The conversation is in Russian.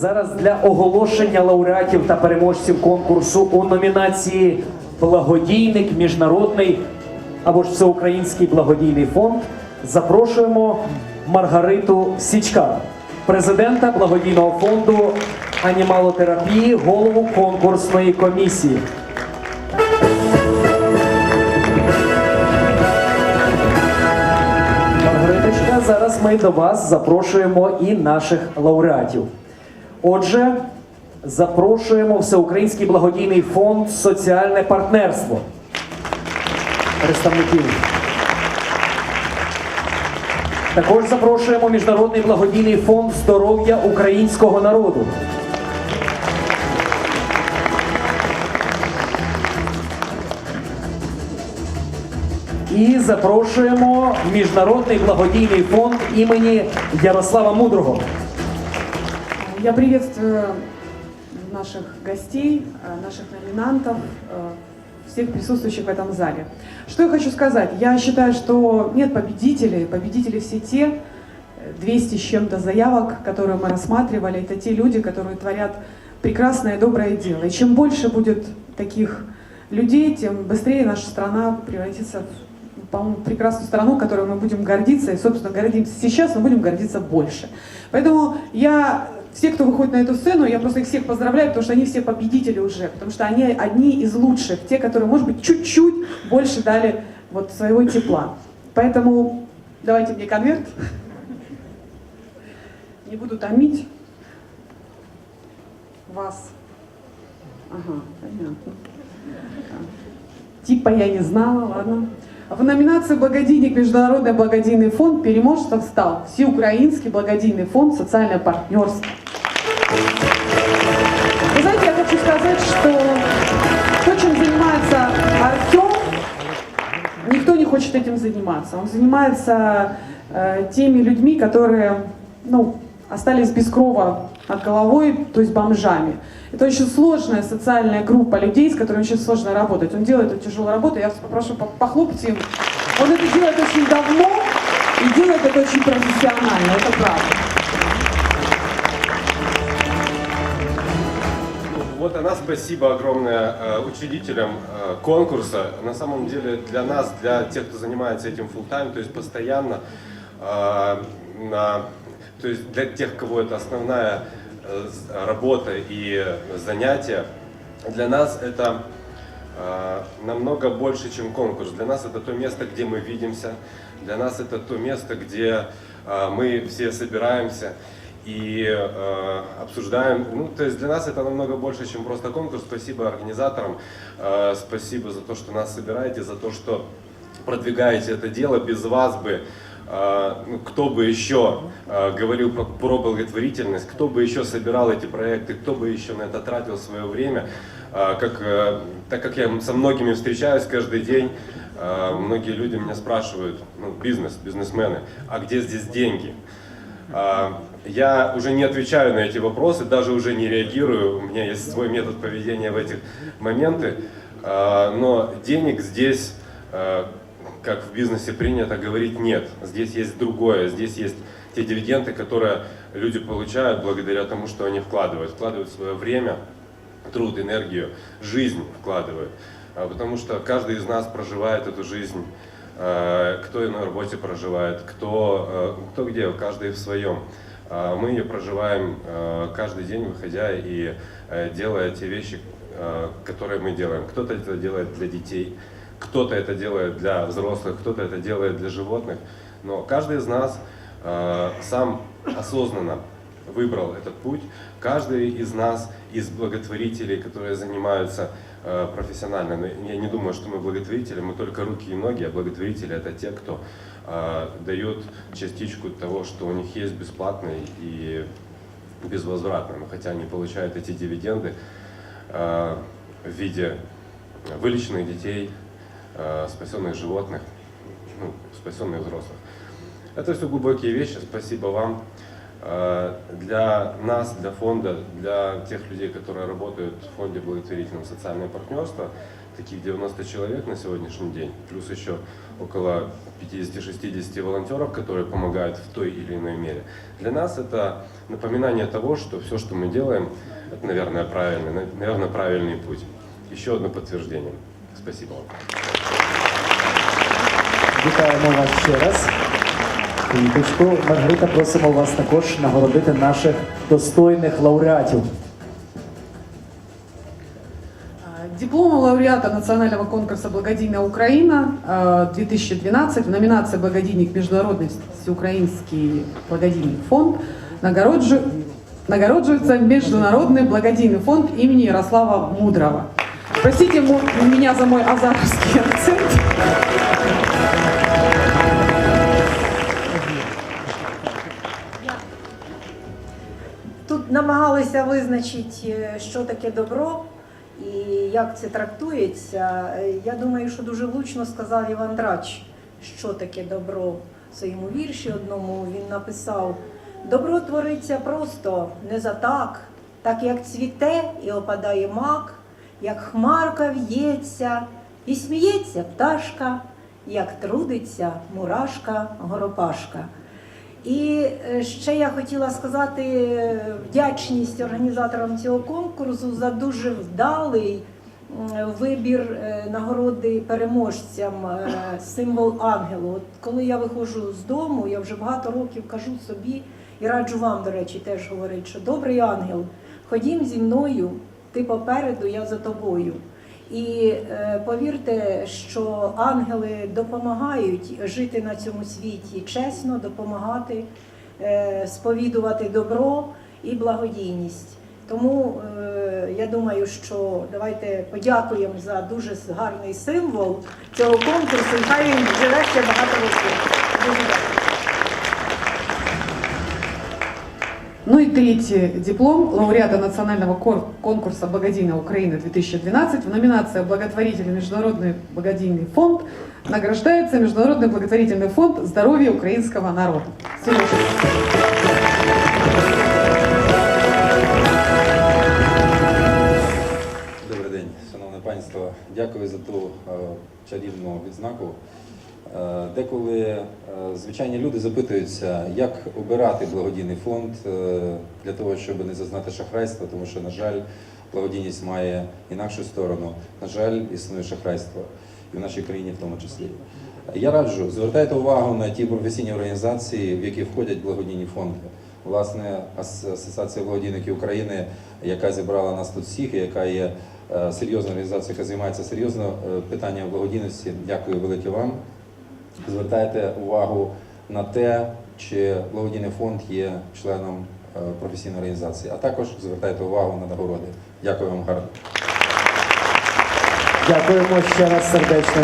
зараз для оголошення лауреатів та переможців конкурсу у номінації Благодійник міжнародний або ж Всеукраїнський благодійний фонд запрошуємо Маргариту Січка, президента благодійного фонду анімалотерапії, голову конкурсної комісії. Маргариточка, зараз ми до вас запрошуємо і наших лауреатів. Отже, запрошуємо Всеукраїнський благодійний фонд Соціальне партнерство. Представників. Також запрошуємо Міжнародний благодійний фонд здоров'я українського народу. І запрошуємо Міжнародний благодійний фонд імені Ярослава Мудрого. Я приветствую наших гостей, э, наших номинантов, э, всех присутствующих в этом зале. Что я хочу сказать? Я считаю, что нет победителей. Победители все те, э, 200 с чем-то заявок, которые мы рассматривали, это те люди, которые творят прекрасное и доброе дело. И чем больше будет таких людей, тем быстрее наша страна превратится в по-моему, прекрасную страну, которой мы будем гордиться, и, собственно, гордимся сейчас, но будем гордиться больше. Поэтому я, все, кто выходит на эту сцену, я просто их всех поздравляю, потому что они все победители уже, потому что они одни из лучших, те, которые, может быть, чуть-чуть больше дали вот своего тепла. Поэтому давайте мне конверт. Не буду томить вас. Ага, понятно. Типа я не знала, ладно. В номинации «Благодійник. Международный благодійный фонд» переможцем стал Всеукраинский благодійный фонд «Социальное партнерство». Вы знаете, я хочу сказать, что то, чем занимается Артем, никто не хочет этим заниматься. Он занимается э, теми людьми, которые ну, остались без крова над головой, то есть бомжами. Это очень сложная социальная группа людей, с которыми очень сложно работать. Он делает эту тяжелую работу, я вас попрошу по- похлопать им. Он это делает очень давно и делает это очень профессионально, это правда. Вот она, спасибо огромное э, учредителям э, конкурса. На самом деле для нас, для тех, кто занимается этим full time, то есть постоянно, э, на, то есть для тех, кого это основная работа и занятие, для нас это э, намного больше, чем конкурс. Для нас это то место, где мы видимся, для нас это то место, где э, мы все собираемся и э, обсуждаем. Ну, то есть для нас это намного больше, чем просто конкурс. Спасибо организаторам, э, спасибо за то, что нас собираете, за то, что продвигаете это дело. Без вас бы э, кто бы еще э, говорил про, благотворительность, кто бы еще собирал эти проекты, кто бы еще на это тратил свое время. Э, как, э, так как я со многими встречаюсь каждый день, многие люди меня спрашивают, ну, бизнес, бизнесмены, а где здесь деньги? А, Я уже не отвечаю на эти вопросы, даже уже не реагирую. У меня есть свой метод поведения в этих моменты. А, Но денег здесь, а, как в бизнесе принято говорить, нет. Здесь есть другое. Здесь есть те дивиденды, которые люди получают благодаря тому, что они вкладывают. Вкладывают свое время, труд, энергию, жизнь вкладывают. А, Потому что каждый из нас проживает эту жизнь Э, кто на работе проживает, кто, э, кто где, каждый в своем. А Мы ее проживаем каждый день, выходя и делая те вещи, которые мы делаем. Кто-то это делает для детей, кто-то это делает для взрослых, кто-то это делает для животных. Но каждый из нас э, сам осознанно выбрал этот путь. Каждый из нас, из благотворителей, которые занимаются э, профессионально, но я не думаю, что мы благотворители, мы только руки и ноги, а благотворители это те, кто э, дают частичку того, что у них есть бесплатно и безвозвратно, но хотя они получают эти дивиденды э, в виде вылеченных детей, спасенных животных, ну, спасенных взрослых. Это все глубокие вещи, спасибо вам. Э, Для нас, для фонда, для тех людей, которые работают в фонде благотворительного социального партнерства, таких 90 человек на сегодняшний день, плюс еще около 50-60 волонтеров, которые помогают в той или иной мере. Для нас это напоминание того, что все, что мы делаем, это, наверное, правильный, на- наверное, правильный путь. Еще одно подтверждение. Спасибо вам. Вітаємо вас ще раз. Квіточку, Маргарита, просимо вас також нагородити наших достойних лауреатів. А, Диплом лауреата национального конкурса «Благодійна Украина» э, 2012 в номинации «Благодійник Международный всеукраинский благодійный фонд» нагороджу- нагороджуется Международный благодійный фонд имени Ярослава Мудрого. Простите му- меня за мой азаровский акцент. Тут намагалися визначити, що таке добро і як це трактується. Е, Я думаю, що дуже влучно сказав Іван Драч, що таке добро в своєму вірші одному. Він написав: добро твориться просто не за так, так як цвіте і опадає мак, як хмарка в'ється, і сміється пташка, як трудиться мурашка горопашка. І е, ще я хотіла сказати е, вдячність організаторам цього конкурсу за дуже вдалий вибір е, нагороди переможцям символ ангелу. От коли я виходжу з дому, я вже багато років кажу собі і раджу вам, до речі, теж говорити, що добрий ангел, ходім зі мною, ти попереду, я за тобою. І е, повірте, що ангели допомагають жити на цьому світі чесно, допомагати, е, сповідувати добро і благодійність. Тому е, я думаю, що давайте подякуємо за дуже гарний символ цього конкурсу. І хай він живе ще багато років. Дуже дякую. Ну и третий диплом лауреата национального кор- конкурса «Благодійная Украина-2012» в номинации «Благотворительный международный благодійный фонд» награждается Международный благотворительный фонд «Здоровье украинского народа». Сережа. Добрий день, шановне панство. Дякую за ту е, чарівну відзнаку. Е, Деколи е, звичайні люди запитуються, як обирати благодійний фонд е, для того, щоб не зазнати шахрайства, тому що, на жаль, благодійність має інакшу сторону. На жаль, існує шахрайство і в нашій країні в тому числі. Я раджу, звертайте увагу на ті професійні організації, в які входять благодійні фонди. Власне, Асоціація благодійників України, яка зібрала нас тут всіх, і яка є е, серйозна яка займається серйозно питанням благодійності. Дякую велике вам. Звертайте увагу на те, чи благодійний фонд є членом е, професійної організації, а також звертайте увагу на нагороди. Дякую вам гарно. Дякуємо ще раз сердечно.